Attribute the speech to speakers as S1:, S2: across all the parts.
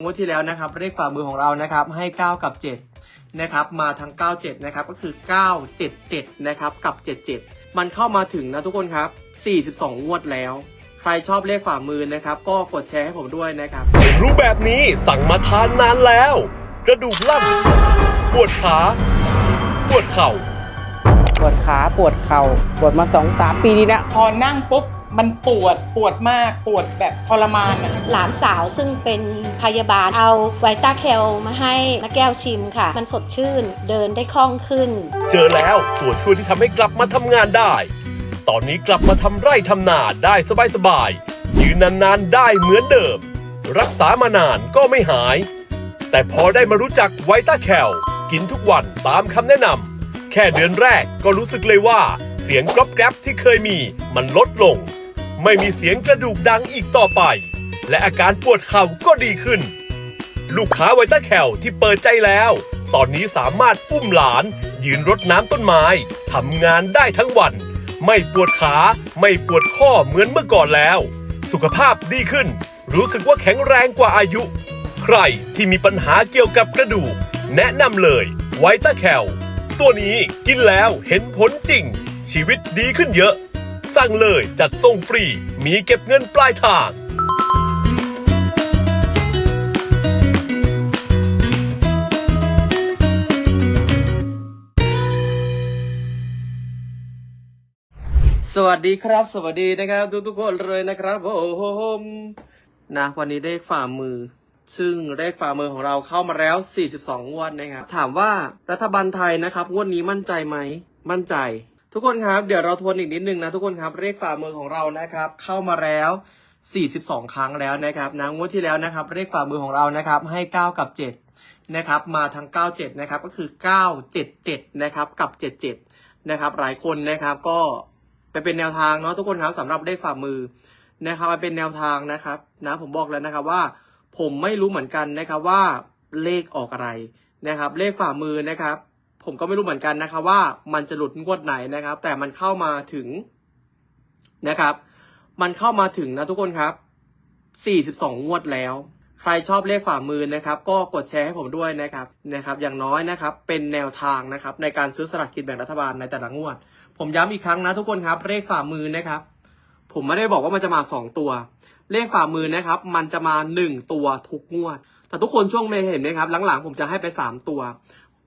S1: งวดที่แล้วนะครับเลขฝ่ามือของเรานะครับให้ 9 กับ 7 นะครับ มาทั้ง 97 นะครับ ก็คือ 977 นะครับ กับ 77 มันเข้ามาถึงนะทุกคนครับ 42 งวดแล้ว ใครชอบเลขฝ่ามือนะครับ ก็กดแชร์ให้ผมด้วยนะครับ
S2: รู้แบบนี้สั่งมาทานนานแล้ว กระดูกล่ำปวดขา ปวดเข่า
S3: ปวดขาปวดเข่าปวดมาสองสามปีนี้แล้ว
S4: พอนั่งปุ๊บ มันปวดปวดมากปวดแบบทรมานอะ
S5: หลานสาวซึ่งเป็นพยาบาลเอาไวต้าแคลมาให้นักแก้วชิมค่ะ มันสดชื่นเดินได้คล่องขึ้น
S2: เจอแล้วตัวช่วยที่ทำให้กลับมาทำงานได้ ตอนนี้กลับมาทำไร่ทำนาได้สบายๆยืนนานๆได้เหมือนเดิม รักษามานานก็ไม่หาย แต่พอได้มารู้จักไวต้าแคลกินทุกวันตามคำแนะนำแค่เดือนแรกก็รู้สึกเลยว่าเสียงกรอบแกรบที่เคยมีมันลดลง ไม่มีเสียงกระดูกดังอีกต่อไป และอาการปวดเข่าก็ดีขึ้น ลูกค้าไวต้าแคลที่เปิดใจแล้ว ตอนนี้สามารถอุ้มหลาน ยืนรดน้ำต้นไม้ทำงานได้ทั้งวัน ไม่ปวดขาไม่ปวดข้อเหมือนเมื่อก่อนแล้ว สุขภาพดีขึ้น รู้สึกว่าแข็งแรงกว่าอายุ ใครที่มีปัญหาเกี่ยวกับกระดูก แนะนำเลยไวต้าแคลตัวนี้กินแล้วเห็นผลจริง ชีวิตดีขึ้นเยอะ สั่งเลยจัดส่งฟรี มีเก็บเงินปลายทาง
S1: สวัสดีครับ สวัสดีนะครับ ทุกทุกคนเลยนะครับผมนะวันนี้เลขฝ่ามือ ซึ่งเลขฝ่ามือของเราเข้ามาแล้ว 42 งวดนะครับ ถามว่ารัฐบาลไทยนะครับ งวดนี้มั่นใจไหม มั่นใจ ทุกคนครับ เดี๋ยวเราทวนอีกนิดนึงนะทุกคนครับเลขฝ่ามือของเรานะครับ เข้ามาแล้ว 42 ครั้งแล้วนะครับนะงวดที่แล้วนะครับเลขฝ่ามือของเรานะครับ ให้ 9 กับ 7 นะครับมาทั้ง 97 นะครับก็คือ 977 นะครับกับ 77 นะครับหลายคนนะครับก็ไปเป็นแนวทางเนาะทุกคนครับสำหรับเลขฝ่ามือนะครับมาเป็นแนวทางนะครับนะผมบอกแล้วนะครับว่า ผมไม่รู้เหมือนกันนะครับว่าเลขออกอะไรนะครับ เลขฝ่ามือนะครับ ผมก็ไม่รู้เหมือนกันนะครับว่ามันจะหลุดงวดไหนนะครับ แต่มันเข้ามาถึงนะครับ มันเข้ามาถึงนะทุกคนครับ 42 งวดแล้ว ใครชอบเลขฝ่ามือนะครับ ก็กดแชร์ให้ผมด้วยนะครับนะครับ อย่างน้อยนะครับ เป็นแนวทางนะครับ ในการซื้อสลากกินแบ่งรัฐบาลในแต่ละงวด ผมย้ำอีกครั้งนะทุกคนครับเลขฝ่ามือนะครับ ผมไม่ได้บอกว่ามันจะมาสองตัว เลขฝ่ามือนะครับ มันจะมาหนึ่งตัวทุกงวดแต่ทุกคนช่วงเมย์เห็นไหมครับหลังๆผมจะให้ไปสามตัว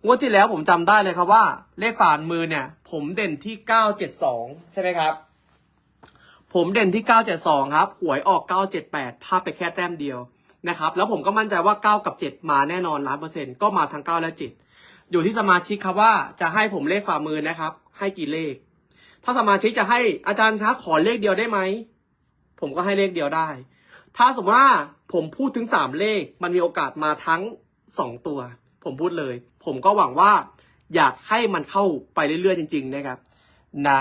S1: งวดที่แล้วผมจำได้เลยครับว่า เลขฝ่ามือเนี่ย ผมเด่นที่เก้าเจ็ดสองใช่ไหมครับ ผมเด่นที่972ครับหวยออก978พลาดไปแค่แต้มเดียวนะครับแล้วผมก็มั่นใจว่า9กับ7มาแน่นอนล้านเปอร์เซ็นต์ก็มาทั้ง9และ7อยู่ที่สมาชิกครับว่าจะให้ผมเลขฝ่ามือนะครับ ให้กี่เลข ถ้าสมาชิกจะให้อาจารย์คะขอเลขเดียวได้ไหมผมก็ให้เลขเดียวได้ ถ้าสมมติว่าผมพูดถึง3เลขมันมีโอกาสมาทั้ง2ตัว ผมพูดเลย ผมก็หวังว่า อยากให้มันเข้าไปเรื่อยๆจริง ๆ นะครับ นะ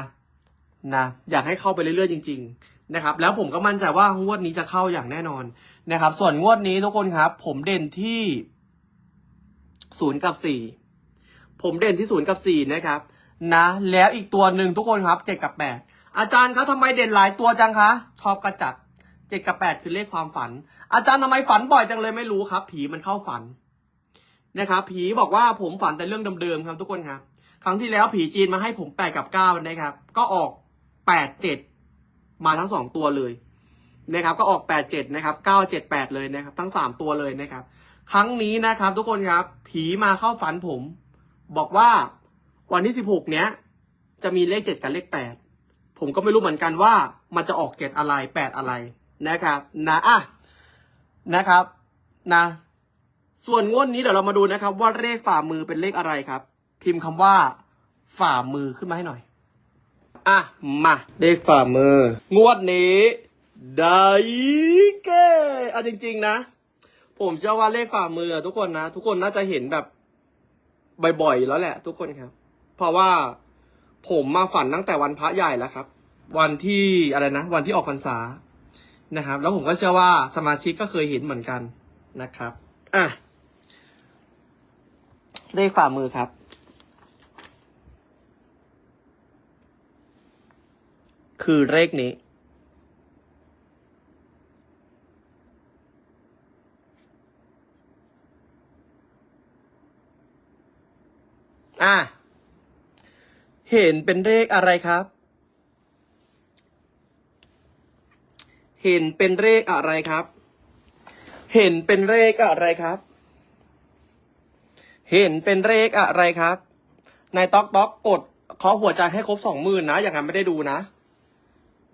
S1: นะอยากให้เข้าไปเรื่อยๆจริง ๆ นะครับ แล้วผมก็มั่นใจว่างวดนี้จะเข้าอย่างแน่นอนนะครับ ส่วนงวดนี้ทุกคนครับ ผมเด่นที่ศูนย์กับสี่ผมเด่นที่ศูนย์กับสี่นะครับนะ แล้วอีกตัวหนึ่งทุกคนครับเจ็ดกับแปดอาจารย์ครับทำไมเด่นหลายตัวจังคะชอบกระจัดเจ็ดกับแปดคือเลขความฝัน อาจารย์ทำไมฝันบ่อยจังเลยไม่รู้ครับ ผีมันเข้าฝัน นะครับผีบอกว่าผมฝันแต่เรื่องเดิมๆครับทุกคนครับครั้งที่แล้วผีจีนมาให้ผมแปดกับเก้านะครับ ก็ออกแปดเจ็ดมาทั้งสองตัวเลยนะครับ ก็ออกแปดเจ็ดนะครับเก้าเจ็ดแปดเลยนะครับ ทั้งสามตัวเลยนะครับ ครั้งนี้นะครับ ทุกคนครับ ผีมาเข้าฝันผม บอกว่าวันที่สิบหกเนี้ย จะมีเลขเจ็ดกับเลขแปดผมก็ไม่รู้เหมือนกันว่ามันจะออกเจ็ดอะไรแปดอะไรนะครับ นะอะนะครับ นะ ส่วนงวดนี้เดี๋ยวเรามาดูนะครับ ว่าเลขฝ่ามือเป็นเลขอะไรครับ พิมพ์คำว่า ฝ่ามือขึ้นมาให้หน่อย อะ มา เลขฝ่ามือ งวดนี้ได้เก้เอาจริง ๆ นะ ผมเชื่อว่าเลขฝ่ามือทุกคนนะ ทุกคนน่าจะเห็นแบบบ่อยๆแล้วแหละ ทุกคนครับ เพราะว่าผมมาฝันตั้งแต่วันพระใหญ่แล้วครับ วันที่อะไรนะ วันที่ออกพรรษานะครับ แล้วผมก็เชื่อว่าสมาชิกก็เคยเห็นเหมือนกันนะครับ อะ เลขฝ่ามือครับ คือเลขนี้อะ เห็นเป็นเลขอะไรครับ เห็นเป็นเลขอะไรครับ เห็นเป็นเลขอะไรครับ เห็นเป็นเลขอะไรครับนายต๊อกต๊อกกดเคาะหัวใจให้ครบสองหมื่นนะ อย่างนั้นไม่ได้ดูนะ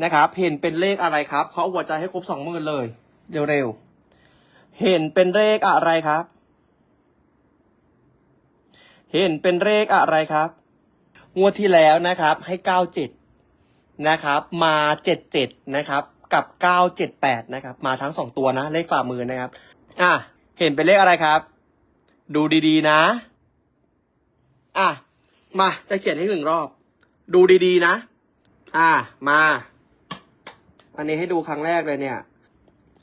S1: นะครับ เห็นเป็นเลขอะไรครับเคาะหัวใจให้ครบสองหมื่นเลย เร็วๆ เห็นเป็นเลขอะไรครับ เห็นเป็นเลขอะไรครับ งวดที่แล้วนะครับ ให้เก้าเจ็ดนะครับ มาเจ็ดเจ็ดนะครับ กับเก้าเจ็ดแปดนะครับ มาทั้งสองตัวนะ เลขฝ่ามือนะครับ อะ เห็นเป็นเลขอะไรครับ ดูดีๆนะ อะ มาจะเขียนให้หนึ่งรอบ ดูดีๆนะ อะ มา อันนี้ให้ดูครั้งแรกเลยเนี่ย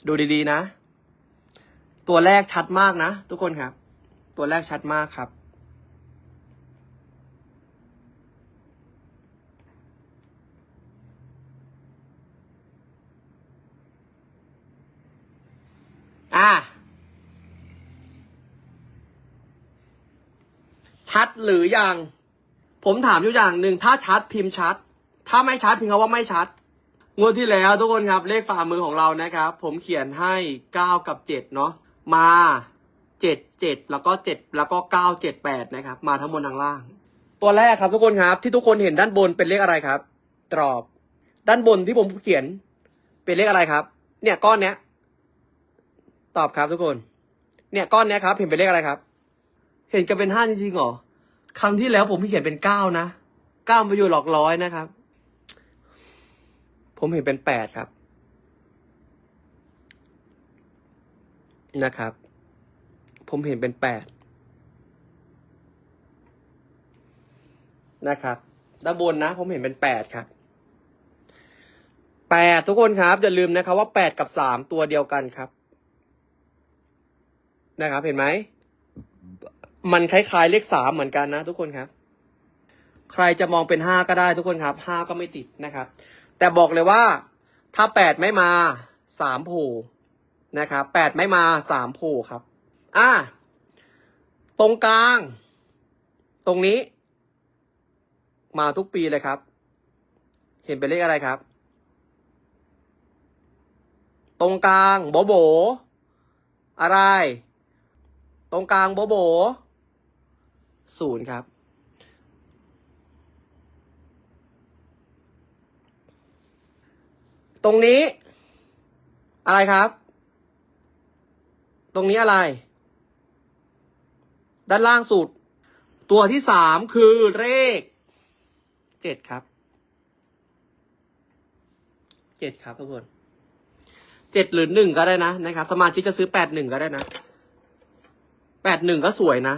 S1: ดูดีๆนะ ตัวแรกชัดมากนะ ทุกคนครับ ตัวแรกชัดมากครับ อะ ชัดหรือยัง ผมถามอยู่อย่างหนึ่งถ้าชัดพิมพ์ชัด ถ้าไม่ชัดพิมพ์คำว่าไม่ชัด งวดที่แล้วทุกคนครับเลขฝ่ามือของเรานะครับ ผมเขียนให้เก้ากับเจ็ดเนาะมาเจ็ดเจ็ดแล้วก็เจ็ดแล้วก็เก้าเจ็ดแปดนะครับ มาทั้งบนทั้งล่าง ตัวแรกครับทุกคนครับที่ทุกคนเห็นด้านบนเป็นเลขอะไรครับ ตรอบ ด้านบนที่ผมเขียนเป็นเลขอะไรครับ เนี่ยก้อนเนี้ยตอบครับทุกคน เนี่ยก้อนเนี้ยครับเห็นเป็นเลขอะไรครับ เห็นกันเป็นห้าจริงๆหรอครั้งที่แล้วผมเขียนเป็นเก้านะเก้ามาอยู่หลอกร้อยนะครับ ผมเห็นเป็นแปดครับ นะครับ ผมเห็นเป็นแปดนะครับด้านบนนะ ผมเห็นเป็นแปดครับแปดทุกคนครับอย่าลืมนะครับว่าแปดกับสามตัวเดียวกันครับ นะครับเห็นไหม มันคล้ายๆเลขสามเหมือนกันนะทุกคนครับ ใครจะมองเป็นห้าก็ได้ทุกคนครับห้าก็ไม่ติดนะครับ แต่บอกเลยว่าถ้าแปดไม่มาสามโผล่นะครับแปดไม่มาสามโผล่ครับ อ่า ตรงกลาง ตรงนี้ มาทุกปีเลยครับ เห็นเป็นเลขอะไรครับ ตรงกลางโบโบอะไร ตรงกลางโบโบ ศูนย์ครับ ตรงนี้ อะไรครับ ตรงนี้อะไร ด้านล่างสุด ตัวที่สามคือเลขเจ็ดครับเจ็ดครับทุกคนเจ็ดหรือหนึ่งก็ได้นะนะครับ สมาชิกจะซื้อแปดหนึ่งก็ได้นะแปดหนึ่งก็สวยนะ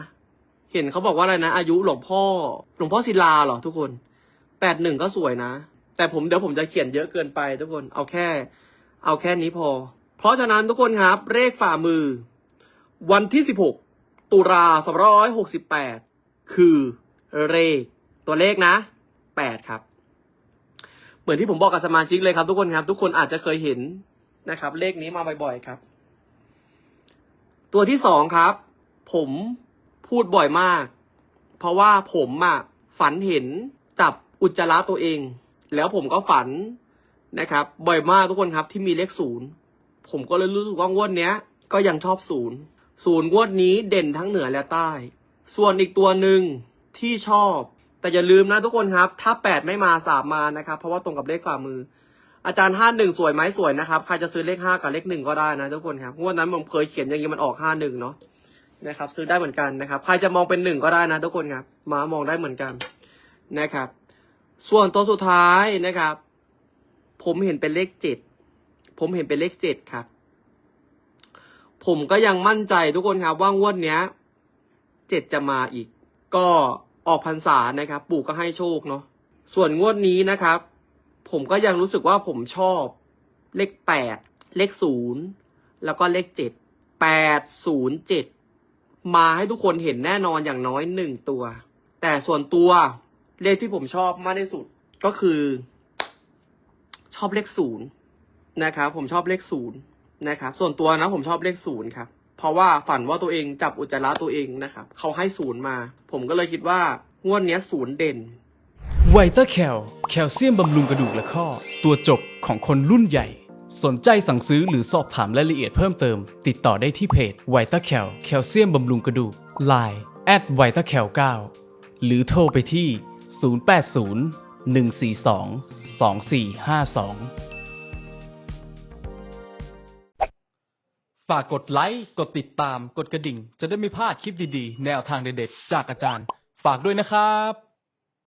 S1: เห็นเขาบอกว่าอะไรนะ อายุหลวงพ่อ หลวงพ่อศิลาเหรอทุกคนแปดหนึ่งก็สวยนะ แต่ผมเดี๋ยวผมจะเขียนเยอะเกินไปทุกคนเอาแค่ เอาแค่นี้พอ เพราะฉะนั้นทุกคนครับเลขฝ่ามือ วันที่สิบหกตุลาสองร้อยหกสิบแปดคือเลขตัวเลขนะแปดครับ เหมือนที่ผมบอกกับสมาชิกเลยครับ ทุกคนครับ ทุกคนอาจจะเคยเห็นนะครับ เลขนี้มาบ่อยๆครับ ตัวที่สองครับ ผม พูดบ่อยมาก เพราะว่าผมอะฝันเห็นจับอุจจาระตัวเอง แล้วผมก็ฝันนะครับ บ่อยมากทุกคนครับที่มีเลขศูนย์ผมก็เลยรู้สึกว่างวดเนี้ย ก็ยังชอบศูนย์ศูนย์งวดนี้เด่นทั้งเหนือและใต้ ส่วนอีกตัวหนึ่งที่ชอบ แต่อย่าลืมนะทุกคนครับ ถ้าแปดไม่มาสามมานะครับ เพราะว่าตรงกับเลขฝ่ามือ อาจารย์ห้าหนึ่งสวยไหมสวยนะครับ ใครจะซื้อเลขห้ากับเลขหนึ่งก็ได้นะทุกคนครับงวดนั้นผมเคยเขียนอย่างนี้มันออกห้าหนึ่งเนาะ นะครับ ซื้อได้เหมือนกันนะครับ ใครจะมองเป็นหนึ่งก็ได้นะทุกคนครับมามองได้เหมือนกันนะครับ ส่วนตัวสุดท้ายนะครับ ผมเห็นเป็นเลขเจ็ดผมเห็นเป็นเลขเจ็ดครับ ผมก็ยังมั่นใจทุกคนครับ ว่างวดเนี้ยเจ็ดจะมาอีก ก็ออกพรรษานะครับ ปู่ก็ให้โชคเนาะส่วนงวดนี้นะครับ ผมก็ยังรู้สึกว่าผมชอบเลขแปดเลขศูนย์แล้วก็เลขเจ็ดแปดศูนย์เจ็ด มาให้ทุกคนเห็นแน่นอนอย่างน้อยหนึ่งตัว แต่ส่วนตัวเลขที่ผมชอบมากที่สุดก็คือ ชอบเลขศูนย์นะครับผมชอบเลขศูนย์นะครับส่วนตัวนะผมชอบเลขศูนย์ครับเพราะว่าฝันว่าตัวเองจับอุจจาระตัวเองนะครับเขาให้ศูนย์มา ผมก็เลยคิดว่างวดเนี้ยศูนย์เด่น
S6: ไวต้าแคลแคลเซียมบำรุงกระดูกและข้อ ตัวจบของคนรุ่นใหญ่ สนใจสั่งซื้อหรือสอบถามรายละเอียดเพิ่มเติม ติดต่อได้ที่เพจไวต้าแคลแคลเซียมบำรุงกระดูก Line แอดไวต้าแคล9หรือโทรไปที่ 080 142 2452 ฝากกดไลค์ กดติดตาม กดกระดิ่ง จะได้ไม่พลาดคลิปดีๆ แนวทางเด็ดๆ จากอาจารย์ ฝากด้วยนะครับ